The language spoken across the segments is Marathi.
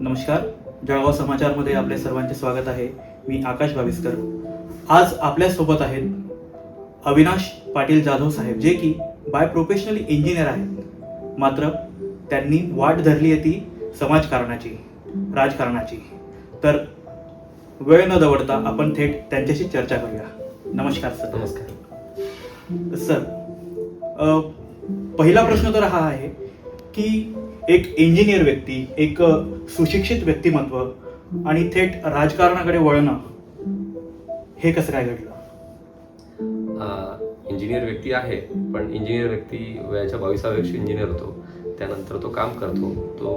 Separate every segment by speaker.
Speaker 1: नमस्कार. जळगाव समाचारमध्ये आपले सर्वांचे स्वागत आहे. मी आकाश भाविस्कर आज आपल्यासोबत आहेत अविनाश पाटील जाधव साहेब जे की बाय प्रोफेशनली इंजिनियर आहेत. मात्र त्यांनी वाट धरली आहे ती समाजकारणाची राजकारणाची. तर वेळ न दवडता आपण थेट त्यांच्याशी चर्चा करूया. नमस्कार सर.
Speaker 2: नमस्कार.
Speaker 1: सर पहिला प्रश्न तर हा आहे की एक इंजिनियर व्यक्ती एक सुशिक्षित व्यक्तिमत्व आणि थेट राजकारणाकडे वळणं हे कसं काय घडलं?
Speaker 2: इंजिनियर व्यक्ती आहे पण इंजिनियर व्यक्ती वयाच्या बावीसाव्या वर्षी इंजिनियर होतो. त्यानंतर तो काम करतो. तो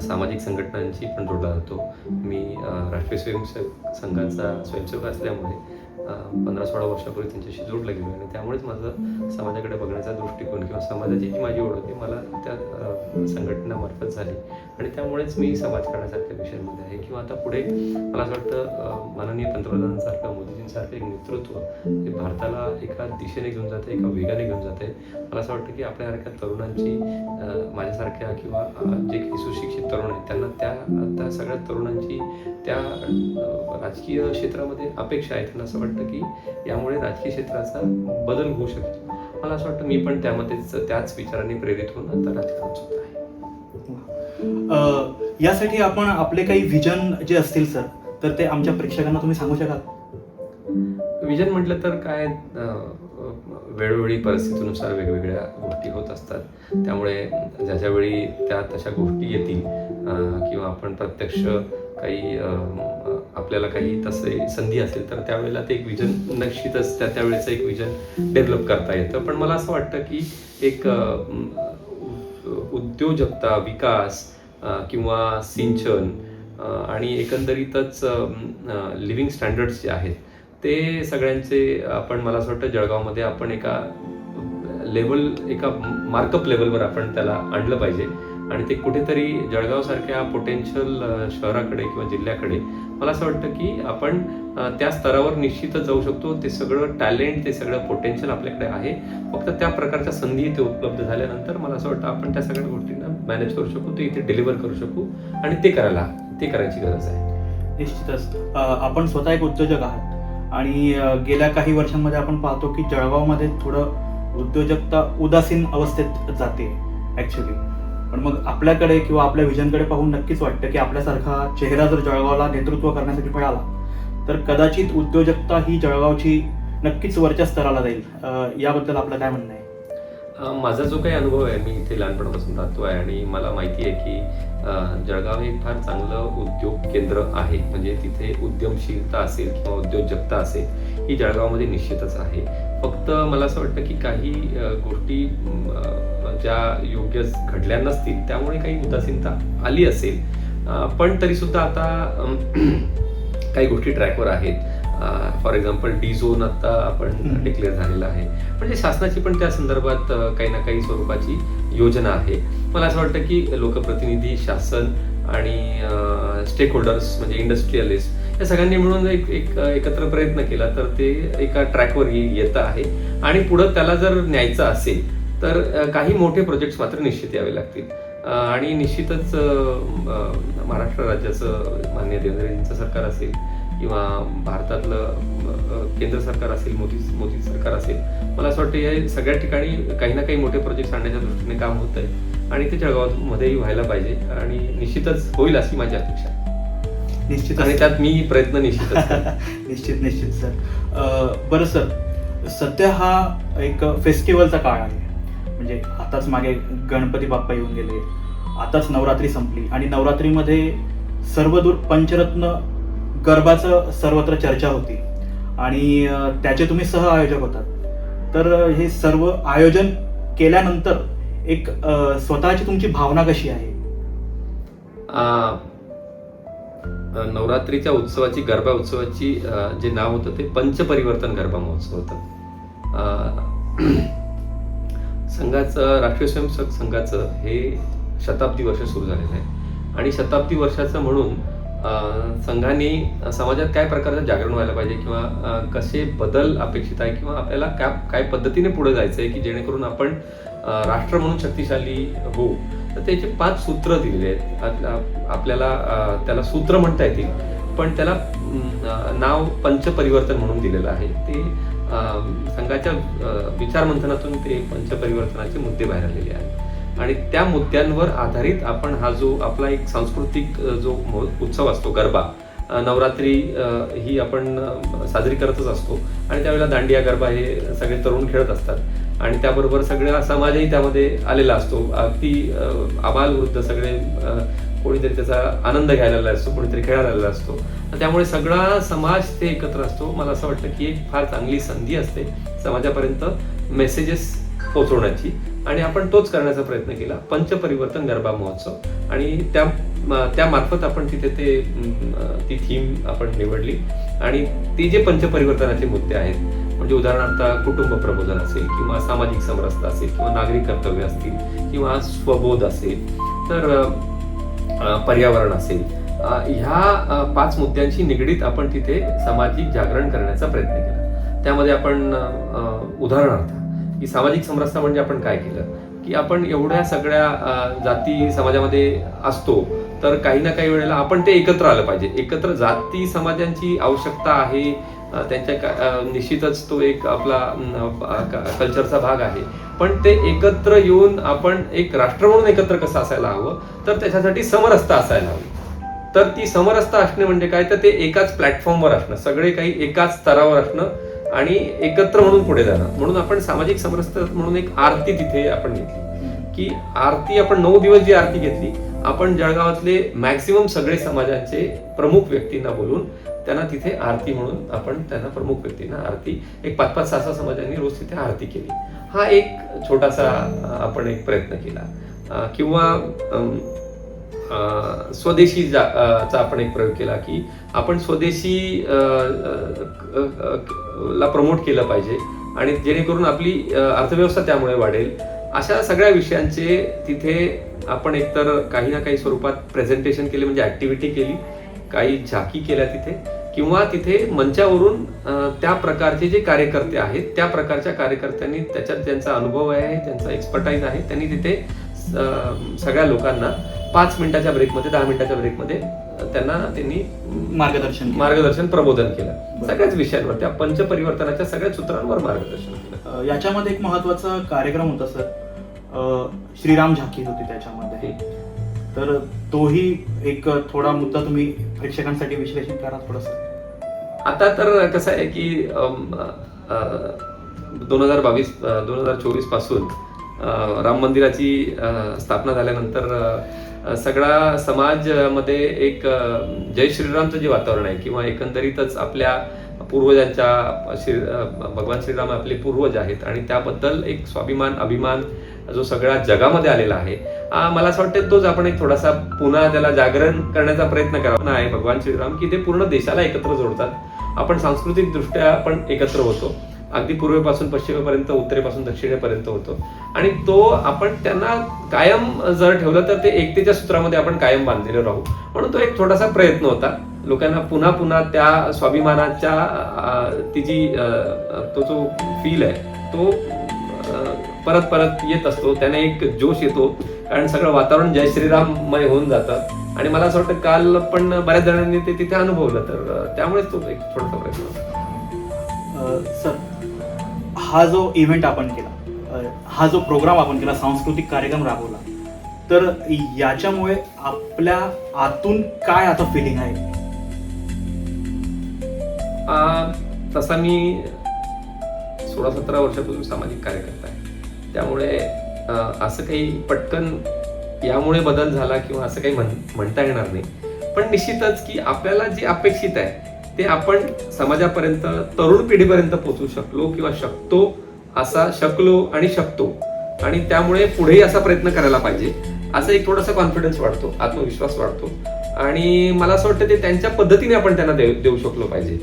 Speaker 2: सामाजिक संघटनांशी पण जोडला जातो. मी राष्ट्रीय स्वयंसेवक संघाचा स्वयंसेवक असल्यामुळे पंधरा सोळा वर्षापूर्वी त्यांच्याशी जोडलं गेलो आणि त्यामुळेच माझं समाजाकडे बघण्याचा दृष्टिकोन किंवा समाजाची जी माझी ओढ होती मला त्या संघटनामार्फत झाली. आणि त्यामुळेच मी समाजकारणासारख्या विषयांमध्ये आहे. किंवा आता पुढे मला असं वाटतं माननीय पंतप्रधानांसारखं मोदीजींसारखं एक नेतृत्व हे भारताला एका दिशेने घेऊन जाते एका वेगाने घेऊन जाते. मला असं वाटतं की आपल्यासारख्या तरुणांची माझ्यासारख्या किंवा जे काही सुशिक्षित तरुण आहेत त्यांना त्या त्या सगळ्या तरुणांची त्या राजकीय क्षेत्रामध्ये अपेक्षा आहे त्यांना असं वाटतं की यामुळे राजकीय क्षेत्राचा बदल होऊ शकेल. मला असं वाटतं मी पण त्यामध्येच त्याच विचारांनी प्रेरित होऊन आता राजकारण सुद्धा आहे.
Speaker 1: यासाठी आपण आपले काही विजन जे असतील सर तर ते आमच्या प्रेक्षकांना तुम्ही सांगू शकाल?
Speaker 2: विजन म्हटलं तर काय वेळोवेळी परिस्थितीनुसार वेगवेगळ्या गोष्टी होत असतात. त्यामुळे ज्या ज्या वेळी त्या तशा गोष्टी येतील किंवा आपण प्रत्यक्ष काही आपल्याला काही तसे संधी असेल तर त्यावेळेला ते एक विजन निश्चितच त्या त्यावेळेचं एक विजन डेव्हलप करता येतं. पण मला असं वाटतं की एक उद्योजकता विकास किंवा सिंचन आणि एकंदरीतच लिव्हिंग स्टँडर्ड्स जे आहेत ते सगळ्यांचे आपण मला असं वाटतं जळगावमध्ये आपण एका लेवल एका मार्कअप लेवलवर आपण त्याला आणलं पाहिजे. आणि ते कुठेतरी जळगावसारख्या पोटेन्शियल शहराकडे किंवा जिल्ह्याकडे मला असं वाटतं की आपण त्या स्तरावर निश्चितच जाऊ शकतो. ते सगळं टॅलेंट ते सगळं पोटेन्शियल आपल्याकडे आहे. फक्त त्या प्रकारच्या संधी इथे उपलब्ध झाल्यानंतर मला असं वाटतं आपण त्या सगळ्या गोष्टींना मॅनेज करू शकू ते इथे डिलिव्हर करू शकू आणि ते करायला ते करायची गरज आहे.
Speaker 1: निश्चितच. आपण स्वतः एक उद्योजक आहात आणि गेल्या काही वर्षांमध्ये आपण पाहतो की जळगावमध्ये थोडं उद्योजकता उदासीन अवस्थेत जाते ॲक्च्युली पण मग आपल्याकडे किंवा आपल्या विजनकडे पाहून नक्कीच वाटतं की आपल्यासारखा चेहरा जर जळगावला नेतृत्व करण्यासाठी मिळाला तर कदाचित उद्योजकता ही जळगावची नक्कीच वरच्या स्तराला जाईल. याबद्दल आपलं काय म्हणणं आहे?
Speaker 2: माझा जो काही अनुभव आहे मी इथे लहानपणापासून राहतो आहे आणि मला माहिती आहे की जळगाव हे एक फार चांगलं उद्योग केंद्र आहे. म्हणजे तिथे उद्यमशीलता असेल किंवा उद्योजकता असेल ही जळगावमध्ये निश्चितच आहे. फक्त मला असं वाटतं की काही गोष्टी ज्या योग्य घडल्या नसतील त्यामुळे काही उदासीनता आली असेल. पण तरी सुद्धा आता काही गोष्टी ट्रॅकवर आहेत. फॉर एक्झाम्पल डी झोन आता आपण. डिक्लेअर झालेला आहे. म्हणजे शासनाची पण त्या संदर्भात काही ना काही स्वरूपाची योजना आहे. मला असं वाटतं की लोकप्रतिनिधी शासन आणि स्टेक होल्डर्स म्हणजे इंडस्ट्रियलिस्ट या सगळ्यांनी मिळून एक एक एकत्र प्रयत्न केला तर ते एका ट्रॅकवर येतं आहे. आणि पुढं त्याला जर न्यायचं असेल तर काही मोठे प्रोजेक्ट्स मात्र निश्चित यावे लागतील. आणि निश्चितच महाराष्ट्र राज्याचं मान्य देवेंद्रजींचं सरकार असेल किंवा भारतातलं केंद्र सरकार असेल मोदी मोदी सरकार असेल मला असं वाटतं या सगळ्या ठिकाणी काही ना काही मोठे प्रोजेक्ट आणण्याच्या दृष्टीने काम होत आहे आणि ते जळगावमध्येही व्हायला पाहिजे आणि निश्चितच होईल अशी माझी अपेक्षा आहे.
Speaker 1: निश्चित
Speaker 2: आणि त्यात मी प्रयत्न निश्चितच करेन.
Speaker 1: निश्चित निश्चित सर. बरं सर. सध्या हा एक फेस्टिवलचा काळ आहे. म्हणजे आताच मागे गणपती बाप्पा येऊन गेले. आताच नवरात्री संपली. आणि नवरात्रीमध्ये सर्वदूर पंचरत्न गरबाचं सर्वत्र चर्चा होती. आणि त्याचे तुम्ही सह आयोजक होतात. तर हे सर्व आयोजन केल्यानंतर एक स्वतःची तुमची भावना कशी आहे?
Speaker 2: नवरात्रीच्या उत्सवाची गरबा उत्सवाची जे नाव होतं ते पंचपरिवर्तन गरबा महोत्सव होतं. संघाचं राष्ट्रीय स्वयंसेवक संघाचं हे शताब्दी वर्ष सुरू झालेलं आहे. आणि शताब्दी वर्षाचं म्हणून संघाने समाजात काय प्रकारचं जागरण व्हायला पाहिजे किंवा कसे बदल अपेक्षित आहे किंवा आपल्याला काय काय पद्धतीने पुढे जायचं आहे की जेणेकरून आपण राष्ट्र म्हणून शक्तिशाली होऊ? तर त्याचे पाच सूत्र दिलेले आहेत. आपल्याला त्याला सूत्र म्हणता येतील. पण त्याला नाव पंचपरिवर्तन म्हणून दिलेलं आहे. ते संघाच्या विचारमंथनातून ते पंचपरिवर्तनाचे मुद्दे बाहेर आलेले आहेत. आणि त्या मुद्द्यांवर आधारित आपण हा जो आपला एक सांस्कृतिक जो उत्सव असतो गरबा नवरात्री ही आपण साजरी करतच असतो. आणि त्यावेळेला दांडिया गरबा हे सगळे तरुण खेळत असतात. आणि त्याबरोबर सगळा समाजही त्यामध्ये आलेला असतो. अगदी आबालवृद्ध आबाल वृद्ध सगळे कोणीतरी त्याचा आनंद घ्यायला असतो कोणीतरी खेळायला असतो. त्यामुळे सगळा समाज ते एकत्र असतो. मला असं वाटतं की एक फार चांगली संधी असते समाजापर्यंत मेसेजेस पोहोचवण्याची. आणि आपण तोच करण्याचा प्रयत्न केला. पंचपरिवर्तन गरबा महोत्सव. आणि त्या त्यामार्फत आपण तिथे ते ती थीम आपण निवडली. आणि ते जे पंचपरिवर्तनाचे मुद्दे आहेत म्हणजे उदाहरणार्थ कुटुंब प्रबोधन असेल किंवा सामाजिक समरसता असेल किंवा नागरिक कर्तव्य असतील किंवा स्वबोध असेल तर पर्यावरण असेल. ह्या पाच मुद्द्यांशी निगडीत आपण तिथे सामाजिक जागरण करण्याचा प्रयत्न केला. त्यामध्ये आपण उदाहरणार्थ की सामाजिक समरसता म्हणजे आपण काय केलं? की आपण एवढ्या सगळ्या जाती समाजामध्ये असतो तर काही ना काही वेळेला आपण ते एकत्र आलं पाहिजे. एकत्र जाती समाजांची आवश्यकता आहे त्यांच्या का- निश्चितच तो एक आपला कल्चरचा भाग आहे. पण ते एकत्र येऊन आपण एक राष्ट्र म्हणून एकत्र कसं असायला हवं? तर त्याच्यासाठी समरसता असायला हवी. तर ती समरसता असणे म्हणजे काय? तर ते एकाच प्लॅटफॉर्मवर असणं. सगळे काही एकाच स्तरावर असणं आणि एकत्र म्हणून पुढे जाणं. म्हणून आपण सामाजिक समरसता म्हणून एक आरती तिथे आपण घेतली. की आरती आपण नऊ दिवस जी आरती घेतली आपण जळगावातले मॅक्सिमम सगळे समाजाचे प्रमुख व्यक्तींना बोलून त्यांना तिथे आरती म्हणून आपण त्यांना प्रमुख व्यक्तींना आरती. एक पाच पाच सहा सहा समाजांनी रोज तिथे आरती केली. हा एक छोटासा आपण एक प्रयत्न केला. किंवा स्वदेशी जा चा आपण एक प्रयोग केला की आपण स्वदेशी ला प्रमोट केलं पाहिजे आणि जेणेकरून आपली अर्थव्यवस्था त्यामुळे वाढेल. अशा सगळ्या विषयांचे तिथे आपण एकतर काही ना काही स्वरूपात प्रेझेंटेशन केले म्हणजे ऍक्टिव्हिटी केली. काही झाकी केल्या तिथे किंवा तिथे मंचावरून त्या प्रकारचे जे कार्यकर्ते आहेत त्या प्रकारच्या कार्यकर्त्यांनी त्याच्यात ज्यांचा अनुभव आहे त्यांचा एक्सपर्टाईज आहे त्यांनी तिथे सगळ्या लोकांना पाच मिनिटाच्या ब्रेकमध्ये दहा मिनिटाच्या ब्रेकमध्ये त्यांना त्यांनी
Speaker 1: मार्गदर्शन.
Speaker 2: मार्गदर्शन प्रबोधन केलं. सगळ्याच विषयांवर त्या पंचपरिवर्तनाच्या सगळ्या सूत्रांवर मार्गदर्शन केलं.
Speaker 1: याच्यामध्ये एक महत्त्वाचा कार्यक्रम होता सर. श्रीराम झाकी होती त्याच्यामध्ये. तर तोही एक थोडा मुद्दा तुम्ही प्रेक्षकांसाठी विश्लेषण करा थोडस.
Speaker 2: आता तर कसं आहे की दोन हजार बावीस दोन हजार चोवीसपासून राम मंदिराची स्थापना झाल्यानंतर सगळा सगळा समाजमध्ये एक जय श्रीरामचं जे वातावरण आहे किंवा एकंदरीतच आपल्या पूर्वजांच्या श्री भगवान श्रीराम आपले पूर्वज आहेत. आणि त्याबद्दल एक स्वाभिमान अभिमान जो सगळ्या जगामध्ये आलेला आहे मला असं वाटतं तोच आपण एक थोडासा पुन्हा त्याला जागरण करण्याचा प्रयत्न करावा. आहे भगवान श्रीराम की ते पूर्ण देशाला एकत्र जोडतात. आपण सांस्कृतिक दृष्ट्या आपण एकत्र होतो. अगदी पूर्वेपासून पश्चिमेपर्यंत उत्तरेपासून दक्षिणेपर्यंत होतो. आणि तो आपण त्यांना कायम जर ठेवलं तर ते एकतेच्या सूत्रामध्ये आपण कायम बांधलेलो राहू. म्हणून तो एक थोडासा प्रयत्न होता. लोकांना पुन्हा पुन्हा त्या स्वाभिमानाच्या तिची ती जी तो जो फील आहे तो परत परत येत असतो. त्याने एक जोश येतो. कारण सगळं वातावरण जय श्रीराममय होऊन जातं. आणि मला असं वाटतं काल पण बऱ्याच जणांनी ते तिथे अनुभवलं. तर त्यामुळेच तो एक थोडासा प्रयत्न होता.
Speaker 1: सर हा जो इव्हेंट आपण केला हा जो प्रोग्राम आपण केला सांस्कृतिक कार्यक्रम राबवला तर याच्यामुळे आपल्या आतून काय आता फिलिंग आहे?
Speaker 2: तसा मी सोळा सतरा वर्षापासून सामाजिक कार्यकर्ता आहे. त्यामुळे असं काही पटकन यामुळे बदल झाला किंवा असं काही म्हण म्हणता येणार नाही. पण निश्चितच की आपल्याला जे अपेक्षित आहे ते आपण समाजापर्यंत तरुण पिढीपर्यंत पोहोचू शकलो किंवा शकतो असा शकलो आणि शकतो. आणि त्यामुळे पुढेही असा प्रयत्न करायला पाहिजे. असं एक थोडासा कॉन्फिडन्स वाढतो आत्मविश्वास वाढतो. आणि मला असं वाटतं ते त्यांच्या पद्धतीने आपण त्यांना देऊ देऊ शकलो पाहिजे.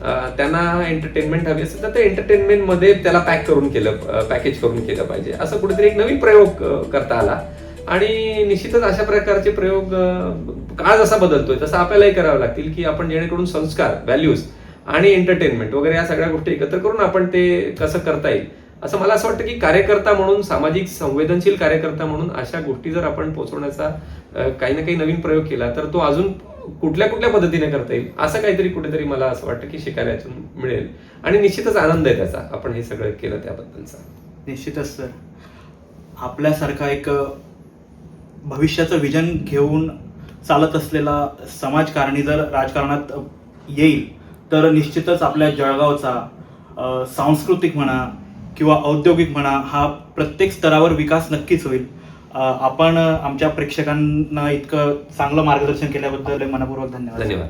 Speaker 2: त्यांना एंटरटेनमेंट हवी असेल तर ते एंटरटेनमेंटमध्ये त्याला पॅक करून केलं पॅकेज करून केलं पाहिजे. असं कुठेतरी एक नवीन प्रयोग करता आला. आणि निश्चितच अशा प्रकारचे प्रयोग काळ जसा बदलतोय. तसं आपल्यालाही करावं लागतील की आपण जेणेकरून संस्कार व्हॅल्यूज आणि एंटरटेनमेंट वगैरे या सगळ्या गोष्टी एकत्र करून आपण ते कसं करता येईल. असं मला असं वाटतं की कार्यकर्ता म्हणून सामाजिक संवेदनशील कार्यकर्ता म्हणून अशा गोष्टी जर आपण पोहोचवण्याचा काही ना काही नवीन प्रयोग केला तर तो अजून कुठल्या कुठल्या पद्धतीने करता येईल? असं काहीतरी कुठेतरी मला असं वाटतं की शिकायला मिळेल. आणि निश्चितच आनंद आहे त्याचा. आपण हे सगळं केलं त्याबद्दलचा.
Speaker 1: निश्चितच सर. आपल्यासारखा एक भविष्याचं विजन घेऊन चालत असलेला समाजकारणी जर राजकारणात येईल तर निश्चितच आपल्या जळगावचा सांस्कृतिक म्हणा किंवा औद्योगिक म्हणा हा प्रत्येक स्तरावर विकास नक्कीच होईल. आपण आमच्या प्रेक्षकांना इतकं चांगलं मार्गदर्शन केल्याबद्दल मनपूर्वक धन्यवाद.
Speaker 2: धन्यवाद.